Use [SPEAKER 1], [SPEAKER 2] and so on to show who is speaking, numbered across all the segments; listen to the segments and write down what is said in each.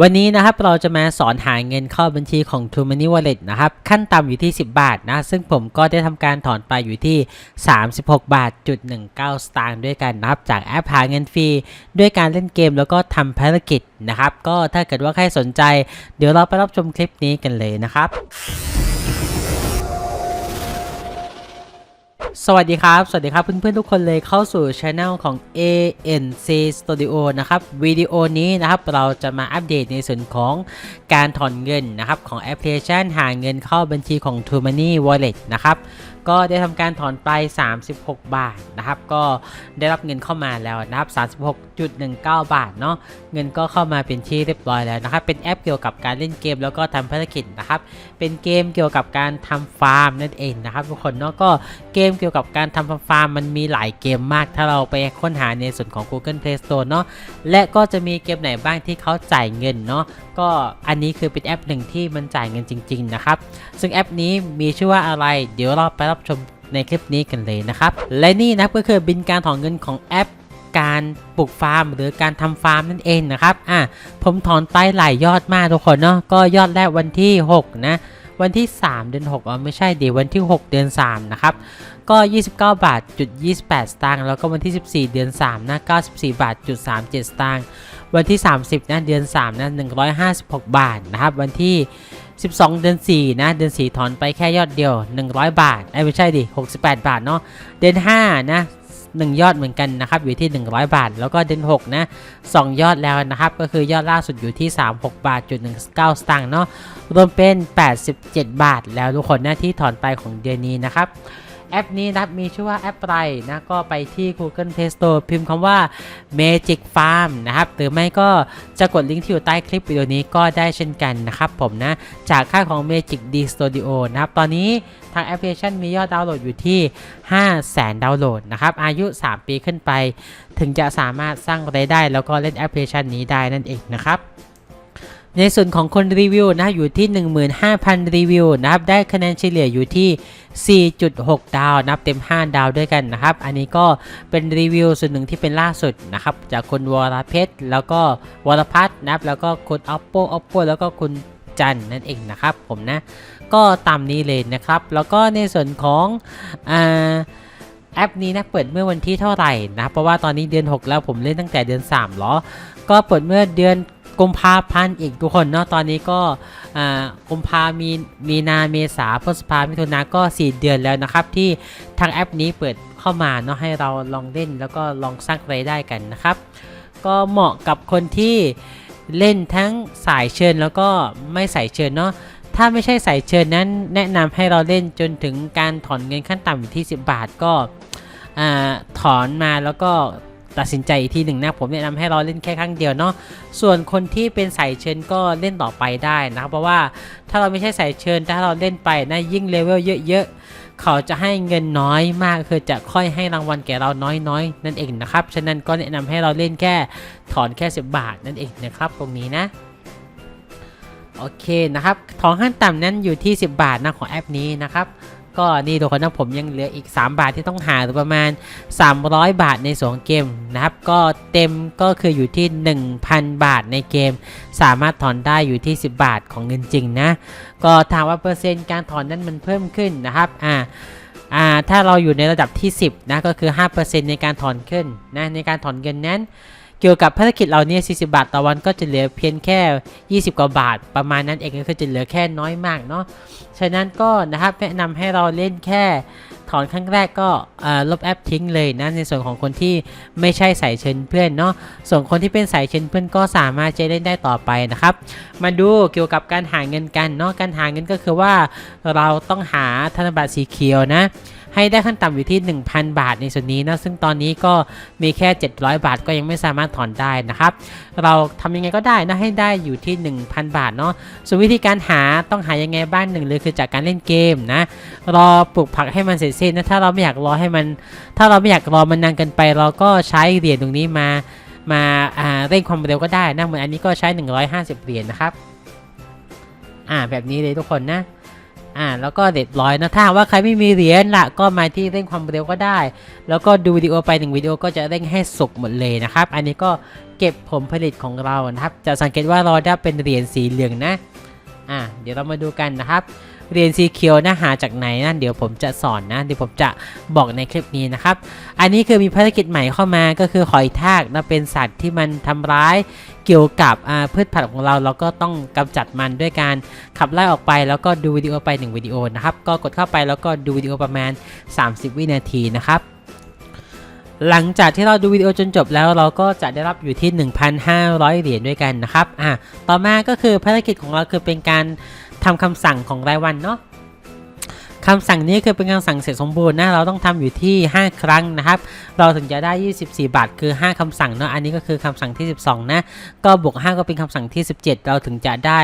[SPEAKER 1] วันนี้นะครับเราจะมาสอนหาเงินเข้าบัญชีของ True Money Wallet นะครับขั้นต่ำอยู่ที่ 10 บาทนะ ซึ่งผมก็ได้ทำการถอนไปอยู่ที่ 36 บาทจุด19 สตางค์ด้วยกันนะครับ จากแอปหาเงินฟรีด้วยการเล่นเกมแล้วก็ทำภารกิจนะครับ ก็ถ้าเกิดว่าใครสนใจ เดี๋ยวเราไปรับชมคลิปนี้กันเลยนะครับ สวัสดีครับ สวัสดีครับเพื่อนๆทุกคนเลยเข้าสู่ช anel ของ ANC Studio นะครับวิดีโอนี้นะครับเราจะมาอัปเดตในส่วนของการถอนเงินนะครับของแอปพลิเคชันหาเงินเข้าบัญชีของ t o m o n e y Wallet นะครับ ก็ได้ทำการถอนไป 36 บาทนะครับ ก็ได้รับเงินเข้ามาแล้วนะครับ 36.19 บาทเนาะเงินก็เข้ามาเป็นที่เรียบร้อยแล้วนะครับ เป็นแอปเกี่ยวกับการเล่นเกมแล้วก็ทำภารกิจนะครับ เป็นเกมเกี่ยวกับการทำฟาร์มนั่นเองนะครับทุกคนเนาะก็เกมเกี่ยวกับการทำฟาร์มมันมีหลายเกมมาก ถ้าเราไปค้นหาในส่วนของ Google Play Store เนาะและก็จะมีเกมไหนบ้างที่เขาจ่ายเงินเนาะก็อันนี้คือเป็นแอปหนึ่งที่มันจ่ายเงินจริง ๆ นะครับ ซึ่งแอปนี้มีชื่อว่าอะไร เดี๋ยวเราไปรับชมในคลิปนี้กันเลยนะครับ และนี่นะครับก็คือบินการถอนเงินของแอปการปลูกฟาร์มหรือการทำฟาร์มนั่นเองนะครับ อะ ผมถอนไปหลายยอดมากทุกคนเนาะ ก็ยอดแรกวันที่ 6 นะ วันที่ 3 เดือน6อ๋อไม่ใช่เดี๋ยววันที่ 6 เดือน 3 นะครับ ก็ 29 บาทจุด28 สตางค์ แล้วก็วันที่ 14 เดือน 3 นะ 94 บาทจุด37 สตางค์ วันที่ 30 นะ เดือน 3 นะ 156 บาทนะครับ วันที่ 12 เดือน 4 นะ เดือน 4 ถอนไปแค่ยอดเดียว 100 บาทไอ้ไม่ใช่ดิ 68 บาทเนาะ เดือน 5 นะ1ยอดเหมือนกันนะครับอยู่ที่ 100 บาท แล้วก็เดือน6นะ2ยอดแล้วนะครับ ก็คือยอดล่าสุดอยู่ที่ 36 บาทจุด19 สตางค์เนาะรวมเป็น 87 บาท แล้วทุกคนนะที่ถอนไปของเดือนนี้นะครับ แอปนี้นะครับมีชื่อว่าแอปอะไรนะก็ไปที่ Google Play Store พิมพ์คำว่า Magic Farm นะครับ หรือไม่ก็จะกดลิงก์ที่อยู่ใต้คลิปวิดีโอนี้ก็ได้เช่นกันนะครับผมนะ จากค่าของ Magic D Studio นะครับ ตอนนี้ทางแอปพลิเคชันมียอดดาวน์โหลดอยู่ที่ 5 0 0แสนดาวน์โหลดนะครับ อายุ 3 ปีขึ้นไป ถึงจะสามารถสร้างรายได้ แล้วก็เล่นแอปพลิเคชันนี้ได้นั่นเองนะครับ ในส่วนของคนรีวิวนะอยู่ที่ 15,000 รีวิวนะครับได้คะแนนเฉลี่ยอยู่ที่ 4.6 ดาวนับเต็ม 5 ดาวด้วยกันนะครับ อันนี้ก็เป็นรีวิวส่วนหนึ่งที่เป็นล่าสุดนะครับจากคุณวรเพชรแล้วก็วรพัฒน์นะครับแล้วก็คุณ oppo oppo แล้วก็คุณจันนั่นเองนะครับผมนะก็ตามนี้เลยนะครับ แล้วก็ในส่วนของอ่าแอปนี้นะเปิดเมื่อวันที่เท่าไหร่นะเพราะว่าตอนนี้เดือน 6 แล้วผมเล่นตั้งแต่เดือน3เหรอ ก็เปิดเมื่อเดือน กุมภาพันธ์อีกทุกคนเนาะตอนนี้ก็อ่ากุมภามีมีนาเมษาพฤษภามิถุนาก็ 4 เดือนแล้วนะครับ ที่ทางแอปนี้เปิดเข้ามาเนาะให้เราลองเล่นแล้วก็ลองสร้างรายได้กันนะครับ ก็เหมาะกับคนที่เล่นทั้งสายเชิญแล้วก็ไม่สายเชิญเนาะถ้าไม่ใช่สายเชิญนั้นแนะนำให้เราเล่นจนถึงการถอนเงินขั้นต่ำอยู่ที่ 10 บาทก็อ่าถอนมาแล้วก็ ตัดสินใจอีกทีหนึ่งนะผมแนะนำให้เราเล่นแค่ครั้งเดียวเนาะส่วนคนที่เป็นสายเชิญก็เล่นต่อไปได้นะเพราะว่าถ้าเราไม่ใช่สายเชิญถ้าเราเล่นไปนะยิ่งเลเวลเยอะๆเขาจะให้เงินน้อยมากคือจะค่อยให้รางวัลแก่เราน้อยๆ นั่นเองนะครับฉะนั้นก็แนะนำให้เราเล่นแค่ถอนแค่ 10 บาทนั่นเองนะครับตรงนี้นะโอเคนะครับของขั้นต่ำนั้นอยู่ที่ 10 บาทนะของแอปนี้นะครับ ก็นี่ทุกคนนะผมยังเหลืออีก 3 บาทที่ต้องหาหรือประมาณ 300 บาทในสองเกมนะครับ ก็เต็มก็คืออยู่ที่ 1,000 บาทในเกม สามารถถอนได้อยู่ที่ 10 บาทของเงินจริงนะ ก็ถามว่าเปอร์เซ็นต์การถอนนั้นมันเพิ่มขึ้นนะครับอ่าอ่าถ้าเราอยู่ในระดับที่ 10นะก็คือ 5%ในการถอนขึ้นนะในการถอนเงินนั้น เกี่ยวกับภารกิจเราเนี่ย40 บาทต่อวันก็จะเหลือเพียงแค่ 20 กว่าบาท ประมาณนั้นเองก็คือจะเหลือแค่น้อยมากเนาะ ฉะนั้นก็นะครับแนะนำให้เราเล่นแค่ ถอนครั้งแรกก็ลบแอปทิ้งเลยนะในส่วนของคนที่ไม่ใช่สายเชิญเพื่อนเนาะส่วนคนที่เป็นสายเชิญเพื่อนก็สามารถจะเล่นได้ต่อไปนะครับ มาดูเกี่ยวกับการหาเงินกันเนาะการหาเงินก็คือว่าเราต้องหาธนบัตรสีเขียวนะให้ได้ขั้นต่ำอยู่ที่ 1,000 บาทในส่วนนี้นะ ซึ่งตอนนี้ก็มีแค่ 700 บาทก็ยังไม่สามารถถอนได้นะครับ เราทำยังไงก็ได้นะ ให้ได้อยู่ที่ 1,000 บาทเนาะ ส่วนวิธีการหาต้องหายังไงบ้างหนึ่งเลยคือจากการเล่นเกมนะ รอปลูกผักให้มันเสร็จสิ้นนะถ้าเราไม่อยากรอให้มัน ถ้าเราไม่อยากรอมันนานเกินไป เราก็ใช้เหรียญตรงนี้มามาอ่าเร่งความเร็วก็ได้นะเหมือนอันนี้ก็ใช้ 150 เหรียญนะครับอ่าแบบนี้เลยทุกคนนะอ่าแล้วก็เด็ดร้อยนะถ้าว่าใครไม่มีเหรียญละก็มาที่เร่งความเร็วก็ได้ แล้วก็ดูวิดีโอไปหนึ่งวิดีโอก็จะเร่งให้สุกหมดเลยนะครับ อันนี้ก็เก็บผลผลิตของเรานะครับ จะสังเกตว่าเราได้เป็นเหรียญสีเหลืองนะอะเดี๋ยวเรามาดูกันนะครับ เหรียญสีเขียวนะหาจากไหนนะเดี๋ยวผมจะสอนนะเดี๋ยวผมจะบอกในคลิปนี้นะครับ อันนี้คือมีภารกิจใหม่เข้ามาก็คือหอยทากนะเป็นสัตว์ที่มันทำร้ายเกี่ยวกับพืชผักของเราเราก็ต้องกำจัดมันด้วยการขับไล่ออกไป แล้วก็ดูวิดีโอไป 1 วิดีโอนะครับ ก็กดเข้าไปแล้วก็ดูวิดีโอประมาณ 30 วินาทีนะครับหลังจากที่เราดูวิดีโอจนจบแล้วเราก็จะได้รับอยู่ที่ 1,500 เหรียญด้วยกันนะครับ อะ ต่อมาก็คือภารกิจของเราคือเป็นการ ทำคำสั่งของรายวันเนาะคำสั่งนี้คือเป็นคำสั่งเสร็จสมบูรณ์นะ เราต้องทำอยู่ที่ 5 ครั้งนะครับ เราถึงจะได้ 24 บาท คือ 5คำสั่งเนาะ อันนี้ก็คือคำสั่งที่ 12 นะ ก็บวก 5 ก็เป็นคำสั่งที่ 17 เราถึงจะได้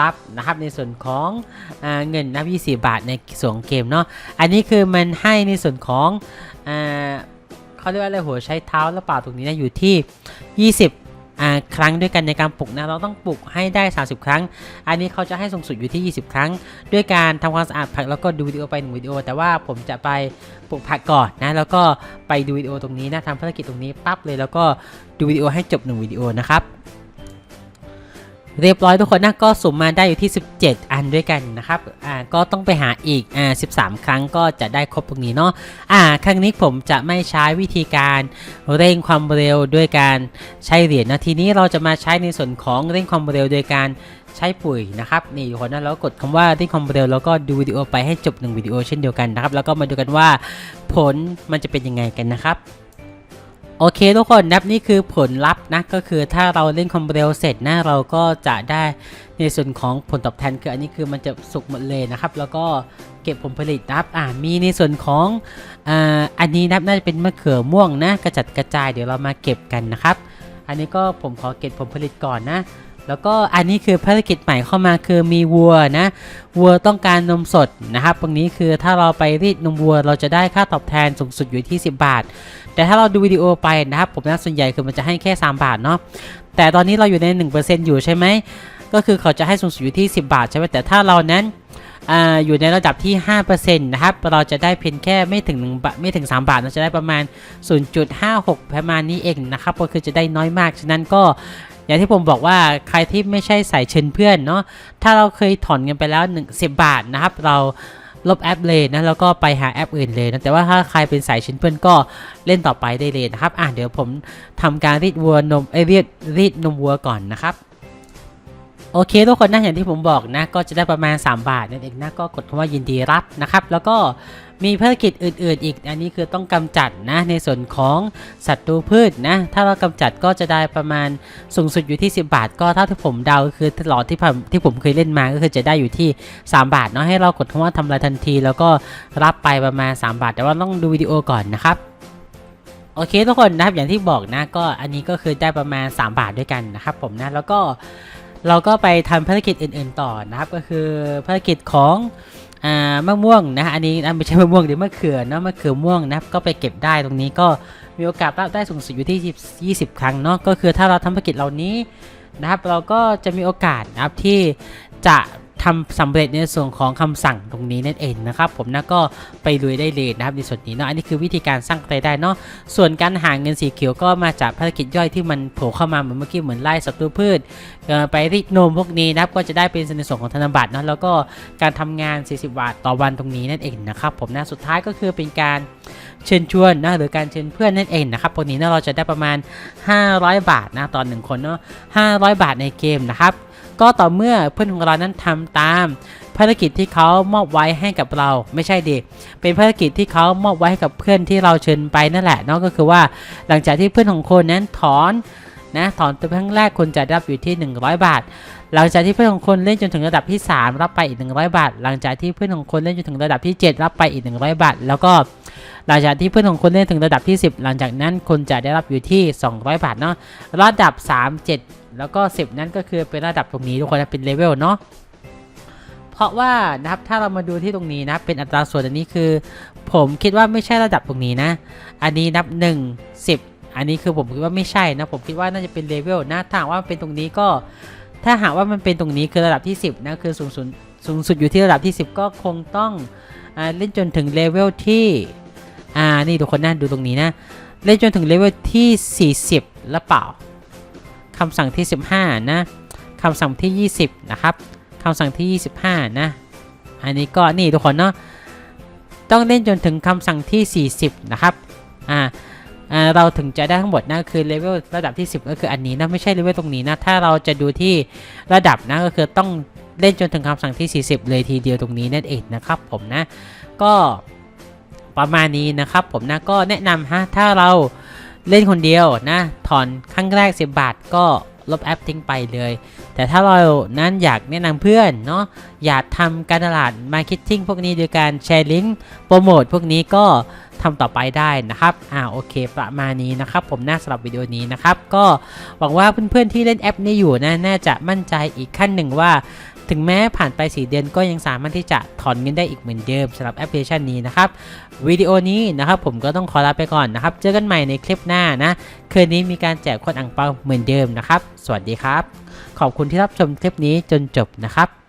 [SPEAKER 1] รับนะครับในส่วนของอเงินนะ20 บาทในส่วนของเกมเนาะ อันนี้คือมันให้ในส่วนของอเขาเรียกว่าอะไรหัวใช้เท้าและเปล่าตรงนี้นะอยู่ที่ 20 ครั้งด้วยกันในการปลุกนะ เราต้องปลุกให้ได้ 30 ครั้ง อันนี้เขาจะให้สูงสุดอยู่ที่ 20 ครั้ง ด้วยการทำความสะอาดผักแล้วก็ดูวิดีโอไปหนึ่งวิดีโอ แต่ว่าผมจะไปปลูกผักก่อนนะ แล้วก็ไปดูวิดีโอตรงนี้นะทำภารกิจตรงนี้ปั๊บเลย แล้วก็ดูวิดีโอให้จบหนึ่งวิดีโอนะครับ เรียบร้อยทุกคนนะก็สุ่มมาได้อยู่ที่ 17 อันด้วยกันนะครับอ่าก็ต้องไปหาอีกอ่า13 ครั้งก็จะได้ครบตรงนี้เนาะอ่าครั้งนี้ผมจะไม่ใช้วิธีการเร่งความเร็วด้วยการใช้เหรียญนะทีนี้เราจะมาใช้ในส่วนของเร่งความเร็วโดยการใช้ปุ๋ยนะครับนี่ทุกคนนะแล้วกดคำว่าเร่งความเร็วแล้วก็ดูวิดีโอไปให้จบหนึ่งวิดีโอเช่นเดียวกันนะครับแล้วก็มาดูกันว่าผลมันจะเป็นยังไงกันนะครับ โอเคทุกคนนับนี่คือผลลัพธ์นะก็คือถ้าเราเล่นคอมเร็วเสร็จนะเราก็จะได้ในส่วนของผลตอบแทนคืออันนี้คือมันจะสุกหมดเลยนะครับ แล้วก็เก็บผลผลิตนะครับอ่ามีในส่วนของอ่าอันนี้นับน่าจะเป็นมะเขือม่วงนะ กระจัดกระจายเดี๋ยวเรามาเก็บกันนะครับ อันนี้ก็ผมขอเก็บผลผลิตก่อนนะ แล้วก็อันนี้คือภารกิจใหม่เข้ามาคือมีวัวนะวัวต้องการนมสดนะครับตรงนี้คือถ้าเราไปรีดนมวัว เราจะได้ค่าตอบแทนสูงสุดอยู่ที่ 10 บาท แต่ถ้าเราดูวิดีโอไปนะครับผมนะส่วนใหญ่คือมันจะให้แค่ 3 บาทเนาะแต่ตอนนี้เราอยู่ใน 1%อยู่ใช่ไหมก็คือเขาจะให้สูงสุดอยู่ที่ 10 บาทใช่ไหมแต่ถ้าเรานั้นอยู่ในระดับที่ 5%นะครับ เราจะได้เพียงแค่ไม่ถึง1บาทไม่ถึง 3 บาท เราจะได้ประมาณ 0.56 ประมาณนี้เองนะครับ ก็คือจะได้น้อยมาก ฉะนั้นก็ อย่างที่ผมบอกว่าใครที่ไม่ใช่สายเชิญเพื่อนเนาะถ้าเราเคยถอนเงินไปแล้ว1 10 บาทนะครับ เราลบแอปเลยนะแล้วก็ไปหาแอปอื่นเลยนะแต่ว่าถ้าใครเป็นสายเชิญเพื่อนก็เล่นต่อไปได้เลยนะครับ อะเดี๋ยวผมทำการรีดวัวนมเอเรียดรีดนมวัวก่อนนะครับ โอเคทุกคนนะอย่างที่ผมบอกนะก็จะได้ประมาณ 3 บาทนั่นเองนะก็กดคำว่ายินดีรับนะครับ แล้วก็มีภารกิจอื่น ๆ อีก อันนี้คือต้องกำจัดนะในส่วนของศัตว์ดูพืชนะ ถ้าเรากำจัดก็จะได้ประมาณสูงสุดอยู่ที่ 10 บาท ก็ถ้าที่ผมเดาคือตลอดที่ผมที่ผมเคยเล่นมาก็คือจะได้อยู่ที่ 3 บาทเนาะให้เรากดคำว่าทำลายทันที แล้วก็รับไปประมาณ 3 บาท แต่ว่าต้องดูวิดีโอก่อนนะครับโอเคทุกคนนะครับอย่างที่บอกนะก็อันนี้ก็คือได้ประมาณ 3 บาทด้วยกันนะครับผมนะแล้วก็ เราก็ไปทำภารกิจอื่น ๆ ต่อนะครับ ก็คือภารกิจของอ่ามะม่วงนะอันนี้อันไม่ใช่มะม่วงเดี๋ยวมะเขือเนาะมะเขือม่วงนะครับก็ไปเก็บได้ตรงนี้ก็มีโอกาสรับได้สูงสุดอยู่ที่ 20 ครั้งเนาะก็คือถ้าเราทำภารกิจเหล่านี้นะครับ เราก็จะมีโอกาสนะครับที่จะ ทำสำเร็จในส่วนของคำสั่งตรงนี้นั่นเองนะครับผมนะก็ไปลุยได้เลยนะครับในส่วนนี้เนาะอันนี้คือวิธีการสร้างรายได้เนาะส่วนการหาเงินสีเขียวก็มาจากภารกิจย่อยที่มันโผล่เข้ามาเหมือนเมื่อกี้เหมือนไล่ศัตรูพืชเอ่อไปรีดนมพวกนี้นะครับก็จะได้เป็นในส่วนของธนบัตรเนาะแล้วก็การทำงาน 40 บาทต่อวันตรงนี้นั่นเองนะครับผมนะสุดท้ายก็คือเป็นการเชิญชวนนะหรือการเชิญเพื่อนนั่นเองนะครับพวกนี้เนาะเราจะได้ประมาณ 500 บาทนะตอนหนึ่งคนเนาะ500 บาทในเกมนะครับ ก็ต่อเมื่อเพื่อนของเรานั้นทำตาม ภารกิจที่เขามอบไว้ให้กับเราไม่ใช่ดิเป็นภารกิจที่เขามอบไว้ให้กับเพื่อนที่เราเชิญไปนั่นแหละเนาะก็คือว่าหลังจากที่เพื่อนของคนนั้นถอนนะถอนตัวครั้งแรกคุณจะได้รับอยู่ที่ 100 บาท หลังจากที่เพื่อนของคนเล่นจนถึงระดับที่ 3 รับไปอีก 100 บาท หลังจากที่เพื่อนของคนเล่นจนถึงระดับที่ 7 รับไปอีก 100 บาท แล้วก็หลังจากที่เพื่อนของคนเล่นถึงระดับที่ 10 หลังจากนั้นคุณจะได้รับอยู่ที่ 200 บาทเนาะระดับ 3 7 แล้วก็ 10 นั้นก็คือเป็นระดับตรงนี้ทุกคนนะเป็นเลเวลเนาะเพราะว่านะครับถ้าเรามาดูที่ตรงนี้นะเป็นอัตราส่วนอันนี้คือ ผมคิดว่าไม่ใช่ระดับตรงนี้นะ อันนี้นับ 1 10 อันนี้คือผมคิดว่าไม่ใช่นะผมคิดว่าน่าจะเป็นเลเวลนะถ้าว่ามันเป็นตรงนี้ก็ ถ้าหากว่ามันเป็นตรงนี้คือระดับที่ 10นะคือสูงสุดสูงสุดอยู่ที่ระดับที่ 10 ก็คงต้องอเล่นจนถึงเลเวลที่อ่านี่ทุกคนนะดูตรงนี้นะเล่นจนถึงเลเวลที่ 40แล้วเปล่า คำสั่งที่ 15 นะคำสั่งที่ 20 นะครับคำสั่งที่ 25 นะ อันนี้ก็นี่ทุกคนเนาะต้องเล่นจนถึงคำสั่งที่ 40 นะครับอ่าเราถึงจะได้ทั้งหมดนะคือเลเวลระดับที่ 10 ก็คืออันนี้นะไม่ใช่เลเวลตรงนี้นะถ้าเราจะดูที่ระดับนะก็คือต้องเล่นจนถึงคำสั่งที่ 40 เลยทีเดียวตรงนี้นั่นเองนะครับผมนะก็ประมาณนี้นะครับผมนะก็แนะนำฮะถ้าเรา เล่นคนเดียวนะถอนครั้งแรก 10 บาทก็ลบแอปทิ้งไปเลย แต่ถ้าเรานั้นอยากแนะนำเพื่อนเนาะอยากทำการตลาดมาร์เก็ตติ้งพวกนี้โดยการแชร์ลิงก์โปรโมทพวกนี้ก็ทำต่อไปได้นะครับ อ่าโอเค ประมาณนี้นะครับ ผมน่าสำหรับวิดีโอนี้นะครับ ก็หวังว่าเพื่อนๆที่เล่นแอปนี้อยู่นะน่าจะมั่นใจอีกขั้นหนึ่งว่า ถึงแม้ผ่านไป 4 เดือนก็ยังสามารถที่จะถอนเงินได้อีกเหมือนเดิมสำหรับแอปพลิเคชันนี้นะครับวิดีโอนี้นะครับผมก็ต้องขอลาไปก่อนนะครับ เจอกันใหม่ในคลิปหน้านะ คืนนี้มีการแจกคนอังเปาเหมือนเดิมนะครับ สวัสดีครับ ขอบคุณที่รับชมคลิปนี้จนจบนะครับ